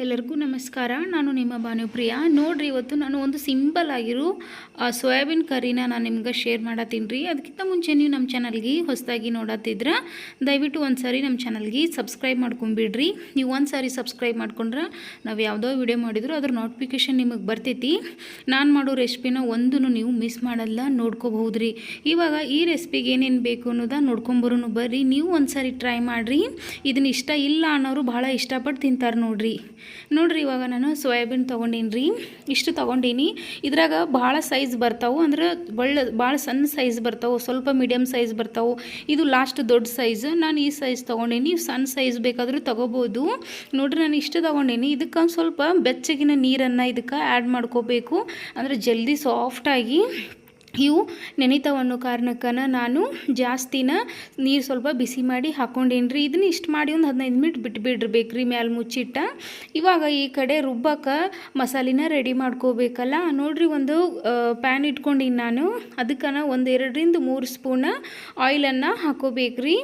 ಎಲ್ಲರಿಗೂ ನಮಸ್ಕಾರ. ನಾನು ನಿಮ್ಮ ಭಾನುಪ್ರಿಯ. ನೋಡ್ರಿ, ಇವತ್ತು ನಾನು ಒಂದು ಸಿಂಪಲ್ ಆಗಿರೋ ಸೋಯಾಬೀನ್ ಕರಿನ ನಾನು ನಿಮ್ಗೆ ಶೇರ್ ಮಾಡತ್ತೀನಿ ರೀ. ಅದಕ್ಕಿಂತ ಮುಂಚೆ ನೀವು ನಮ್ಮ ಚಾನಲ್ಗೆ ಹೊಸದಾಗಿ ನೋಡತ್ತಿದ್ರ ದಯವಿಟ್ಟು ಒಂದು ಸಾರಿ ನಮ್ಮ ಚಾನಲ್ಗೆ ಸಬ್ಸ್ಕ್ರೈಬ್ ಮಾಡ್ಕೊಂಬಿಡ್ರಿ. ನೀವು ಒಂದು ಸಾರಿ ಸಬ್ಸ್ಕ್ರೈಬ್ ಮಾಡ್ಕೊಂಡ್ರೆ ನಾವು ಯಾವುದೋ ವಿಡಿಯೋ ಮಾಡಿದ್ರು ಅದ್ರ ನೋಟಿಫಿಕೇಶನ್ ನಿಮಗೆ ಬರ್ತೈತಿ. ನಾನು ಮಾಡೋ ರೆಸಿಪಿನ ಒಂದೂ ನೀವು ಮಿಸ್ ಮಾಡಲ್ಲ ನೋಡ್ಕೋಬಹುದು ರೀ ಇವಾಗ ಈ ರೆಸಿಪಿಗೆ ಏನೇನು ಬೇಕು ಅನ್ನೋದ ನೋಡ್ಕೊಂಬರೋನು ಬರ್ರಿ. ನೀವು ಒಂದು ಸಾರಿ ಟ್ರೈ ಮಾಡಿರಿ. ಇದನ್ನ ಇಷ್ಟ ಇಲ್ಲ ಅನ್ನೋರು ಭಾಳ ಇಷ್ಟಪಟ್ಟು ತಿಂತಾರೆ ನೋಡ್ರಿ. ನೋಡ್ರಿ ಇವಾಗ ನಾನು ಸೋಯಾಬೀನ್ ತೊಗೊಂಡೀನಿ ರೀ ಇಷ್ಟು ತೊಗೊಂಡೀನಿ. ಇದ್ರಾಗ ಭಾಳ ಸೈಜ್ ಬರ್ತಾವೆ, ಅಂದ್ರೆ ಒಳ್ಳೆ, ಭಾಳ ಸಣ್ಣ ಸೈಜ್ ಬರ್ತಾವೆ, ಸ್ವಲ್ಪ ಮೀಡಿಯಮ್ ಸೈಜ್ ಬರ್ತಾವೆ. ಇದು ಲಾಸ್ಟ್ ದೊಡ್ಡ ಸೈಜ್ ನಾನು ಈ ಸೈಜ್ ತೊಗೊಂಡೀನಿ, ಸಣ್ಣ ಸೈಜ್ ಬೇಕಾದರೂ ತೊಗೋಬೋದು. ನೋಡ್ರಿ ನಾನು ಇಷ್ಟು ತೊಗೊಂಡೀನಿ, ಇದಕ್ಕೆ ಒಂದು ಸ್ವಲ್ಪ ಬೆಚ್ಚಗಿನ ನೀರನ್ನು ಇದಕ್ಕೆ ಆ್ಯಡ್ ಮಾಡ್ಕೋಬೇಕು. ಅಂದರೆ ಜಲ್ದಿ ಸಾಫ್ಟಾಗಿ ಇವು ನೆನಿತಾವ ಅನ್ನೋ ಕಾರಣಕ್ಕನ ನಾನು ಜಾಸ್ತಿನ ನೀರು ಸ್ವಲ್ಪ ಬಿಸಿ ಮಾಡಿ ಹಾಕ್ಕೊಂಡೇನ್ರಿ ಇದನ್ನ ಇಷ್ಟು ಮಾಡಿ ಒಂದು ಹದಿನೈದು ಮಿನಿಟ್ ಬಿಟ್ಬಿಡ್ರಿ ಬೇಕ್ರಿ ಮ್ಯಾಲ ಮುಚ್ಚಿಟ್ಟ. ಇವಾಗ ಈ ಕಡೆ ರುಬ್ಬಕ್ಕೆ ಮಸಾಲಿನ ರೆಡಿ ಮಾಡ್ಕೋಬೇಕಲ್ಲ? ನೋಡ್ರಿ ಒಂದು ಪ್ಯಾನ್ ಇಟ್ಕೊಂಡಿನಿ ನಾನು. ಅದಕ್ಕನ ಒಂದು ಎರಡರಿಂದ ಮೂರು ಸ್ಪೂನ್ ಆಯಿಲನ್ನು ಹಾಕೋಬೇಕ್ರಿ.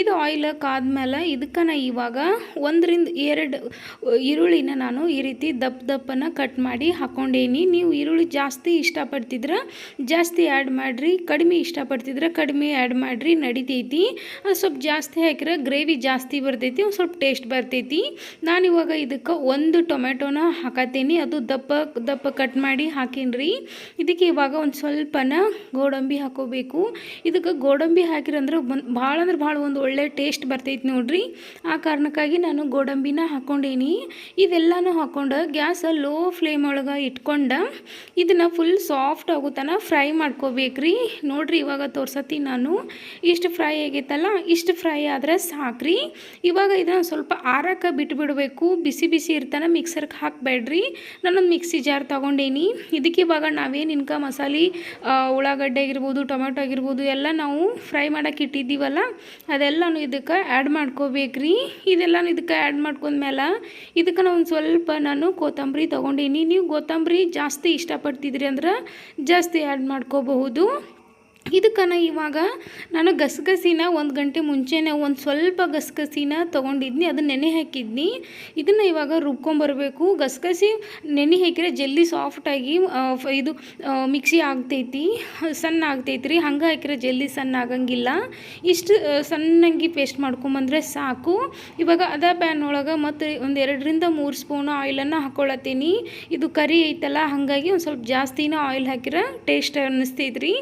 ಇದು ಆಯಿಲ್ ಕಾದ್ಮೇಲೆ ಇದಕ್ಕನ ಇವಾಗ ಒಂದರಿಂದ ಎರಡು, ಈರುಳ್ಳಿನ ನಾನು ಈ ರೀತಿ ದಪ್ಪ ದಪ್ಪನ ಕಟ್ ಮಾಡಿ ಹಾಕ್ಕೊಂಡೇನಿ ನೀವು ಈರುಳ್ಳಿ ಜಾಸ್ತಿ ಇಷ್ಟಪಡ್ತಿದ್ರೆ ಜಾಸ್ತಿ ಆ್ಯಡ್ ಮಾಡಿರಿ, ಕಡಿಮೆ ಇಷ್ಟಪಡ್ತಿದ್ರೆ ಕಡಿಮೆ ಆ್ಯಡ್ ಮಾಡಿರಿ, ನಡಿತೈತಿ. ಅದು ಸ್ವಲ್ಪ ಜಾಸ್ತಿ ಹಾಕಿದ್ರೆ ಗ್ರೇವಿ ಜಾಸ್ತಿ ಬರ್ತೈತಿ, ಒಂದು ಸ್ವಲ್ಪ ಟೇಸ್ಟ್ ಬರ್ತೈತಿ. ನಾನು ಇವಾಗ ಇದಕ್ಕೆ ಒಂದು ಟೊಮೆಟೊನ ಹಾಕತ್ತೀನಿ ಅದು ದಪ್ಪ ದಪ್ಪ ಕಟ್ ಮಾಡಿ ಹಾಕೀನಿ ಇದಕ್ಕೆ ಇವಾಗ ಒಂದು ಸ್ವಲ್ಪನ ಗೋಡಂಬಿ ಹಾಕೋಬೇಕು. ಇದಕ್ಕೆ ಗೋಡಂಬಿ ಹಾಕಿರಂದ್ರೆ ಭಾಳ ಅಂದ್ರೆ ಭಾಳ ಒಂದು ಒಳ್ಳೆ ಟೇಸ್ಟ್ ಬರ್ತೈತಿ ನೋಡ್ರಿ. ಆ ಕಾರಣಕ್ಕಾಗಿ ನಾನು ಗೋಡಂಬಿನ ಹಾಕ್ಕೊಂಡೇನಿ ಇದೆಲ್ಲನೂ ಹಾಕೊಂಡು ಗ್ಯಾಸ ಲೋ ಫ್ಲೇಮ್ ಒಳಗೆ ಇಟ್ಕೊಂಡು, ಇದನ್ನು ಫುಲ್ ಸಾಫ್ಟ್ ಆಗೋತನ ಫ್ರೈ ಫ್ರೈ ಮಾಡ್ಕೋಬೇಕ್ರಿ. ನೋಡಿರಿ ಇವಾಗ ತೋರ್ಸತಿ ನಾನು. ಇಷ್ಟು ಫ್ರೈ ಆಗೈತಲ್ಲ, ಇಷ್ಟು ಫ್ರೈ ಆದರೆ ಸಾಕ್ರಿ. ಇವಾಗ ಇದನ್ನು ಸ್ವಲ್ಪ ಆರಕ್ಕೆ ಬಿಟ್ಬಿಡಬೇಕು. ಬಿಸಿ ಬಿಸಿ ಇರ್ತಾನೆ ಮಿಕ್ಸರ್ಗೆ ಹಾಕಬೇಡ್ರಿ. ನಾನೊಂದು ಮಿಕ್ಸಿ ಜಾರ್ ತೊಗೊಂಡೇನಿ. ಇದಕ್ಕೆ ಇವಾಗ ನಾವೇನು ಇನ್ಕ ಮಸಾಲೆ ಉಳ್ಳಾಗಡ್ಡೆ ಆಗಿರ್ಬೋದು, ಟೊಮೆಟೊ ಆಗಿರ್ಬೋದು ಎಲ್ಲ ನಾವು ಫ್ರೈ ಮಾಡಕ್ಕೆ ಇಟ್ಟಿದ್ದೀವಲ್ಲ, ಅದೆಲ್ಲನೂ ಇದಕ್ಕೆ ಆ್ಯಡ್ ಮಾಡ್ಕೋಬೇಕ್ರಿ. ಇದೆಲ್ಲನೂ ಇದಕ್ಕೆ ಆ್ಯಡ್ ಮಾಡ್ಕೊಂಡ್ಮೇಲೆ ಇದಕ್ಕೆ ನಾವು ಒಂದು ಸ್ವಲ್ಪ ನಾನು ಕೊತ್ತಂಬರಿ ತೊಗೊಂಡೀನಿ. ನೀವು ಕೊತ್ತಂಬರಿ ಜಾಸ್ತಿ ಇಷ್ಟಪಡ್ತಿದ್ರಿ ಅಂದ್ರೆ ಜಾಸ್ತಿ ಆ್ಯಡ್ ಮಾಡ್ಕೋಬಹುದು ಇದಕ್ಕನ ಇವಾಗ ನಾನು ಗಸಗಸಿನ ಒಂದು ಗಂಟೆ ಮುಂಚೆನೇ ಒಂದು ಸ್ವಲ್ಪ ಗಸಗಸಿನ ತೊಗೊಂಡಿದ್ನಿ, ಅದನ್ನ ನೆನೆ ಹಾಕಿದ್ನಿ. ಇದನ್ನು ಇವಾಗ ರುಬ್ಕೊಂಬರಬೇಕು. ಗಸಗಸಿ ನೆನೆ ಹಾಕಿದ್ರೆ ಜಲ್ದಿ ಸಾಫ್ಟಾಗಿ ಇದು ಮಿಕ್ಸಿ ಆಗ್ತೈತಿ, ಸಣ್ಣ ಆಗ್ತೈತಿ ರೀ. ಹಂಗೆ ಹಾಕಿದ್ರೆ ಜಲ್ದಿ ಸಣ್ಣ ಆಗಂಗಿಲ್ಲ. ಇಷ್ಟು ಸಣ್ಣಂಗಿ ಪೇಸ್ಟ್ ಮಾಡ್ಕೊಂಬಂದರೆ ಸಾಕು. ಇವಾಗ ಅದ ಪ್ಯಾನ್ ಒಳಗೆ ಮತ್ತು ಒಂದು ಎರಡರಿಂದ ಮೂರು ಸ್ಪೂನ್ ಆಯಿಲನ್ನು ಹಾಕ್ಕೊಳತ್ತೀನಿ ಇದು ಕರಿ ಐತಲ್ಲ, ಹಾಗಾಗಿ ಒಂದು ಸ್ವಲ್ಪ ಜಾಸ್ತಿನ ಆಯಿಲ್ ಹಾಕಿದ್ರೆ ಟೇಸ್ಟ್ ಅನ್ನಿಸ್ತೈತ್ರಿ.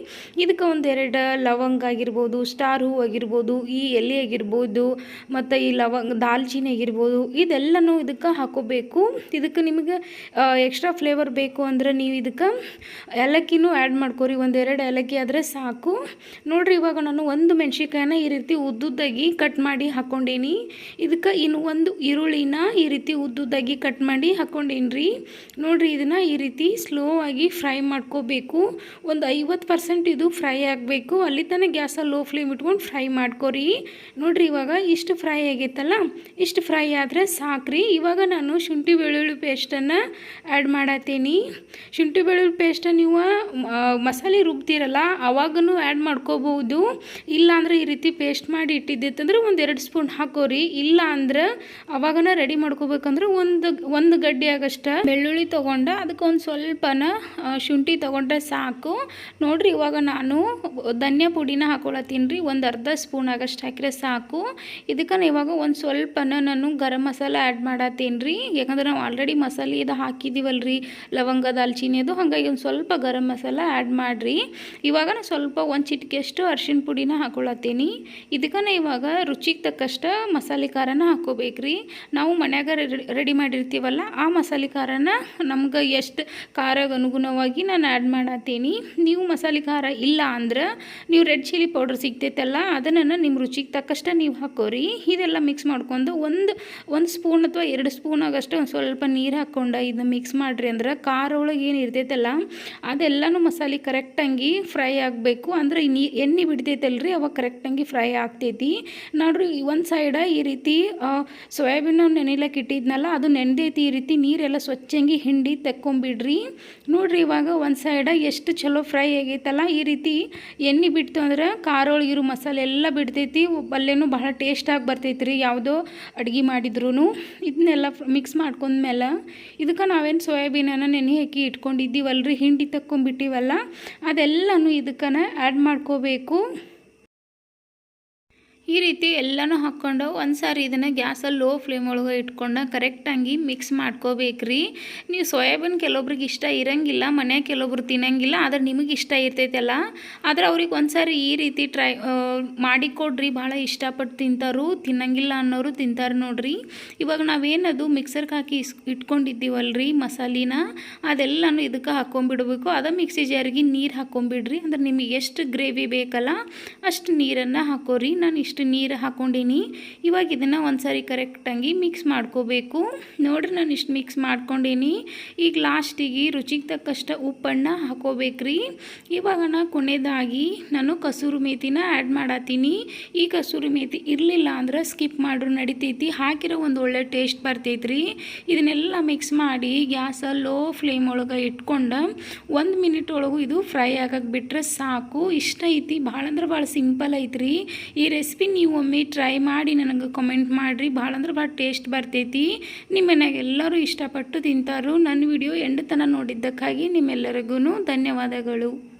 ಇದಕ್ಕೆ ಒಂದು ಎರಡು ಲವಂಗ ಆಗಿರ್ಬೋದು, ಸ್ಟಾರ್ ಹೂ ಆಗಿರ್ಬೋದು, ಈ ಎಲೆ ಆಗಿರ್ಬೋದು, ಮತ್ತು ಈ ಲವಂಗ, ದಾಲ್ಚಿನ್ನಿ ಆಗಿರ್ಬೋದು, ಇದೆಲ್ಲನೂ ಇದಕ್ಕೆ ಹಾಕೋಬೇಕು. ಇದಕ್ಕೆ ನಿಮಗೆ ಎಕ್ಸ್ಟ್ರಾ ಫ್ಲೇವರ್ ಬೇಕು ಅಂದ್ರೆ ನೀವು ಇದಕ್ಕೆ ಏಲಕ್ಕಿನೂ ಆ್ಯಡ್ ಮಾಡ್ಕೋರಿ. ಒಂದೆರಡು ಏಲಕ್ಕಿ ಆದರೆ ಸಾಕು. ನೋಡಿರಿ, ಇವಾಗ ನಾನು ಒಂದು ಮೆಣ್ಸಿನ್ಕಾಯನ್ನ ಈ ರೀತಿ ಉದ್ದುದ್ದಾಗಿ ಕಟ್ ಮಾಡಿ ಹಾಕ್ಕೊಂಡೇನಿ ಇದಕ್ಕೆ ಇನ್ನು ಒಂದು ಈರುಳ್ಳಿನ ಈ ರೀತಿ ಉದ್ದುದ್ದಾಗಿ ಕಟ್ ಮಾಡಿ ಹಾಕ್ಕೊಂಡೇನ್ರಿ ನೋಡ್ರಿ, ಇದನ್ನು ಈ ರೀತಿ ಸ್ಲೋ ಆಗಿ ಫ್ರೈ ಮಾಡ್ಕೋಬೇಕು. ಒಂದು ಐವತ್ತು ಪರ್ಸೆಂಟ್ ಇದು ಫ್ರೈ ಆಗಬೇಕು. ಅಲ್ಲಿ ತನಕ ಗ್ಯಾಸಲ್ಲಿ ಲೋ ಫ್ಲೇಮ್ ಇಟ್ಕೊಂಡು ಫ್ರೈ ಮಾಡ್ಕೊರಿ. ನೋಡಿರಿ ಇವಾಗ ಇಷ್ಟು ಫ್ರೈ ಆಗೈತಲ್ಲ ಇಷ್ಟು ಫ್ರೈ ಆದರೆ ಸಾಕ್ರಿ. ಇವಾಗ ನಾನು ಶುಂಠಿ ಬೆಳ್ಳುಳ್ಳಿ ಪೇಸ್ಟನ್ನು ಆ್ಯಡ್ ಮಾಡತ್ತೀನಿ ಶುಂಠಿ ಬೆಳ್ಳುಳ್ಳಿ ಪೇಸ್ಟ ನೀವು ಮಸಾಲೆ ರುಬ್ತೀರಲ್ಲ ಆವಾಗೂ ಆ್ಯಡ್ ಮಾಡ್ಕೋಬಹುದು. ಇಲ್ಲಾಂದ್ರೆ ಈ ರೀತಿ ಪೇಸ್ಟ್ ಮಾಡಿ ಇಟ್ಟಿದ್ದಿತ್ತಂದ್ರೆ ಎರಡು ಸ್ಪೂನ್ ಹಾಕೋರಿ. ಇಲ್ಲ ಅಂದ್ರೆ ಅವಾಗನ ರೆಡಿ ಮಾಡ್ಕೋಬೇಕಂದ್ರೆ ಒಂದು ಒಂದು ಗಡ್ಡೆ ಆಗಷ್ಟ ಬೆಳ್ಳುಳ್ಳಿ ತೊಗೊಂಡ ಅದಕ್ಕೆ ಒಂದು ಸ್ವಲ್ಪನ ಶುಂಠಿ ತೊಗೊಂಡ್ರೆ ಸಾಕು. ನೋಡ್ರಿ ಇವಾಗ ನಾನು ಧನ್ಯ ಪುಡಿನ ಹಾಕೊಳತ್ತೀನಿ ರೀ. ಒಂದು ಅರ್ಧ ಸ್ಪೂನ್ ಆಗಷ್ಟು ಹಾಕಿದ್ರೆ ಸಾಕು. ಇದಕ್ಕೆ ಇವಾಗ ಒಂದು ಸ್ವಲ್ಪನ ನಾನು ಗರಂ ಮಸಾಲ ಆ್ಯಡ್ ಮಾಡತ್ತೀನಿ ರೀ. ಯಾಕಂದ್ರೆ ನಾವು ಆಲ್ರೆಡಿ ಮಸಾಲೆ ಇದು ಹಾಕಿದ್ದೀವಲ್ರಿ ಲವಂಗ, ದಾಲ್ಚಿನ್ನಿ, ಅದು ಹಾಗಾಗಿ ಒಂದು ಸ್ವಲ್ಪ ಗರಂ ಮಸಾಲ ಆ್ಯಡ್ ಮಾಡಿರಿ. ಇವಾಗ ನಾನು ಸ್ವಲ್ಪ ಒಂದು ಚಿಟಿಕೆಯಷ್ಟು ಅರ್ಶಿಣ ಪುಡಿನ ಹಾಕೊಳತ್ತೀನಿ. ಇದಕ್ಕೆ ಇವಾಗ ರುಚಿಗೆ ತಕ್ಕಷ್ಟು ಮಸಾಲೆ ಖಾರನ ಹಾಕೋಬೇಕ್ರಿ. ನಾವು ಮನ್ಯಾಗ ರೆಡಿ ಮಾಡಿರ್ತೀವಲ್ಲ, ಆ ಮಸಾಲೆ ಖಾರನ ನಮ್ಗೆ ಎಷ್ಟು ಖಾರಗನುಗುಣವಾಗಿ ಅನುಗುಣವಾಗಿ ನಾನು ಆ್ಯಡ್ ಮಾಡತ್ತೀನಿ. ನೀವು ಮಸಾಲೆ ಖಾರ ಇಲ್ಲ ಅಂದ್ರೆ ನೀವು ರೆಡ್ ಚಿಲ್ಲಿ ಪೌಡ್ರ್ ಸಿಗ್ತೈತಲ್ಲ, ಅದನ್ನು ನಿಮ್ಮ ರುಚಿಗೆ ತಕ್ಕಷ್ಟ ನೀವು ಹಾಕೋರಿ. ಇದೆಲ್ಲ ಮಿಕ್ಸ್ ಮಾಡ್ಕೊಂಡು ಒಂದು ಒಂದು ಸ್ಪೂನ್ ಅಥವಾ ಎರಡು ಸ್ಪೂನ್ ಆಗಷ್ಟು ಒಂದು ಸ್ವಲ್ಪ ನೀರು ಹಾಕ್ಕೊಂಡು ಇದನ್ನ ಮಿಕ್ಸ್ ಮಾಡಿರಿ ಅಂದ್ರೆ ಖಾರ ಒಳಗೆ ಏನು ಇರ್ತೈತಲ್ಲ, ಅದೆಲ್ಲನೂ ಮಸಾಲೆ ಕರೆಕ್ಟಾಗಿ ಫ್ರೈ ಆಗಬೇಕು. ಅಂದ್ರೆ ನೀ, ಎಣ್ಣೆ ಬಿಡ್ತೈತಲ್ರಿ, ಅವಾಗ ಕರೆಕ್ಟಾಗಿ ಫ್ರೈ ಆಗ್ತೈತಿ. ನೋಡ್ರಿ ಒಂದು ಸೈಡ ಈ ರೀತಿ ಸೋಯಾಬೀನ್ ನೆನೆಲಕ್ಕೆ ಇಟ್ಟಿದ್ನಲ್ಲ, ಅದು ನೆನೆದೈತಿ ಈ ರೀತಿ, ನೀರೆಲ್ಲ ಸ್ವಚ್ಛಂಗಿ ಹಿಂಡಿ ತೆಕ್ಕೊಂಬಿಡ್ರಿ. ನೋಡ್ರಿ, ಇವಾಗ ಒಂದು ಸೈಡ ಎಷ್ಟು ಚಲೋ ಫ್ರೈ ಆಗೈತಲ್ಲ, ಈ ರೀತಿ ಎಣ್ಣೆ ಬಿಡ್ತು ಅಂದ್ರೆ ಖಾರ ಒಳಗಿರೋ ಮಸಾಲೆ ಎಲ್ಲ ಬಿಡ್ತೈತಿ. ಪಲ್ಯನೂ ಬಹಳ ಟೇಸ್ಟಾಗಿ ಬರ್ತೈತಿ ರೀ ಯಾವುದೋ ಅಡುಗೆ ಮಾಡಿದ್ರೂ ಇದನ್ನೆಲ್ಲ ಮಿಕ್ಸ್ ಮಾಡ್ಕೊಂಡ್ಮೇಲೆ ಇದಕ್ಕೆ ನಾವೇನು ಸೋಯಾಬೀನನ್ನು ನೆನೆ ಹಾಕಿ ಇಟ್ಕೊಂಡಿದ್ದೀವಲ್ರಿ? ಹಿಂಡಿ ತಕ್ಕೊಂಡ್ಬಿಟ್ಟಿವಲ್ಲ? ಅದೆಲ್ಲನೂ ಇದಕ್ಕನ ಆ್ಯಡ್ ಮಾಡ್ಕೋಬೇಕು. ಈ ರೀತಿ ಎಲ್ಲನೂ ಹಾಕ್ಕೊಂಡು ಒಂದು ಸಾರಿ ಇದನ್ನು ಗ್ಯಾಸಲ್ಲಿ ಲೋ ಫ್ಲೇಮ್ ಒಳಗೆ ಇಟ್ಕೊಂಡು ಕರೆಕ್ಟಾಗಿ ಮಿಕ್ಸ್ ಮಾಡ್ಕೋಬೇಕ್ರಿ. ನೀವು ಸೋಯಾಬೀನ್ ಕೆಲವೊಬ್ರಿಗೆ ಇಷ್ಟ ಇರಂಗಿಲ್ಲ ಮನೆ ಕೆಲವೊಬ್ರು ತಿನ್ನಂಗಿಲ್ಲ, ಆದ್ರೆ ನಿಮಗೆ ಇಷ್ಟ ಇರ್ತೈತಲ್ಲ, ಆದ್ರೆ ಅವ್ರಿಗೆ ಒಂದು ಸಾರಿ ಈ ರೀತಿ ಟ್ರೈ ಮಾಡಿ ಕೊಡ್ರಿ, ಭಾಳ ಇಷ್ಟಪಟ್ಟು ತಿಂತಾರು, ತಿನ್ನಂಗಿಲ್ಲ ಅನ್ನೋರು ತಿಂತಾರೆ ನೋಡ್ರಿ. ಇವಾಗ ನಾವೇನದು ಮಿಕ್ಸರ್ಗೆ ಹಾಕಿ ಇಸ್, ಇಟ್ಕೊಂಡಿದ್ದೀವಲ್ರಿ ಮಸಾಲಿನ, ಅದೆಲ್ಲನೂ ಇದಕ್ಕೆ ಹಾಕ್ಕೊಂಬಿಡ್ಬೇಕು ಅದು ಮಿಕ್ಸಿ ಜಾರಿಗೆ ನೀರು ಹಾಕ್ಕೊಂಬಿಡ್ರಿ ಅಂದ್ರೆ ನಿಮಗೆ ಎಷ್ಟು ಗ್ರೇವಿ ಬೇಕಲ್ಲ, ಅಷ್ಟು ನೀರನ್ನು ಹಾಕೋರಿ. ನಾನು ನೀರು ಹಾಕ್ಕೊಂಡೀನಿ ಇವಾಗ ಇದನ್ನು ಒಂದು ಕರೆಕ್ಟಾಗಿ ಮಿಕ್ಸ್ ಮಾಡ್ಕೋಬೇಕು. ನೋಡ್ರಿ ನಾನು ಇಷ್ಟು ಮಿಕ್ಸ್ ಮಾಡ್ಕೊಂಡೀನಿ. ಈಗ ಲಾಸ್ಟಿಗೆ ರುಚಿಗೆ ತಕ್ಕಷ್ಟು ಉಪ್ಪನ್ನು ಹಾಕೋಬೇಕ್ರಿ. ಇವಾಗ ನಾನು ಕೊನೆಯದಾಗಿ ನಾನು ಕಸೂರು ಮೇಥಿನ ಆ್ಯಡ್ ಮಾಡತ್ತೀನಿ ಈ ಕಸೂರು ಮೇಥಿ ಇರಲಿಲ್ಲ ಅಂದ್ರೆ ಸ್ಕಿಪ್ ಮಾಡ್ರು ನಡಿತೈತಿ. ಹಾಕಿರೋ ಒಂದು ಒಳ್ಳೆ ಟೇಸ್ಟ್ ಬರ್ತೈತ್ರಿ. ಇದನ್ನೆಲ್ಲ ಮಿಕ್ಸ್ ಮಾಡಿ ಗ್ಯಾಸ ಲೋ ಫ್ಲೇಮ್ ಒಳಗೆ ಇಟ್ಕೊಂಡು ಒಂದು ಮಿನಿಟ್ ಒಳಗೂ ಇದು ಫ್ರೈ ಆಗಕ್ಕೆ ಬಿಟ್ರೆ ಸಾಕು. ಇಷ್ಟ ಐತಿ. ಭಾಳ ಅಂದ್ರೆ ಭಾಳ ಸಿಂಪಲ್ ಐತ್ರಿ. ಈ ರೆಸಿಪಿ ನೀವು ಒಮ್ಮೆ ಟ್ರೈ ಮಾಡಿ, ನನಗೆ ಕಮೆಂಟ್ ಮಾಡಿರಿ. ಭಾಳ ಅಂದ್ರೆ ಭಾಳ ಟೇಸ್ಟ್ ಬರ್ತೈತಿ. ನಿಮ್ಮ ಮನ್ಯಾಗ ಎಲ್ಲರೂ ಇಷ್ಟಪಟ್ಟು ತಿಂತಾರು. ನನ್ನ ವಿಡಿಯೋ ಎಂಡ್ ತನಕ ನೋಡಿದ್ದಕ್ಕಾಗಿ ನಿಮ್ಮೆಲ್ಲರಿಗೂ ಧನ್ಯವಾದಗಳು.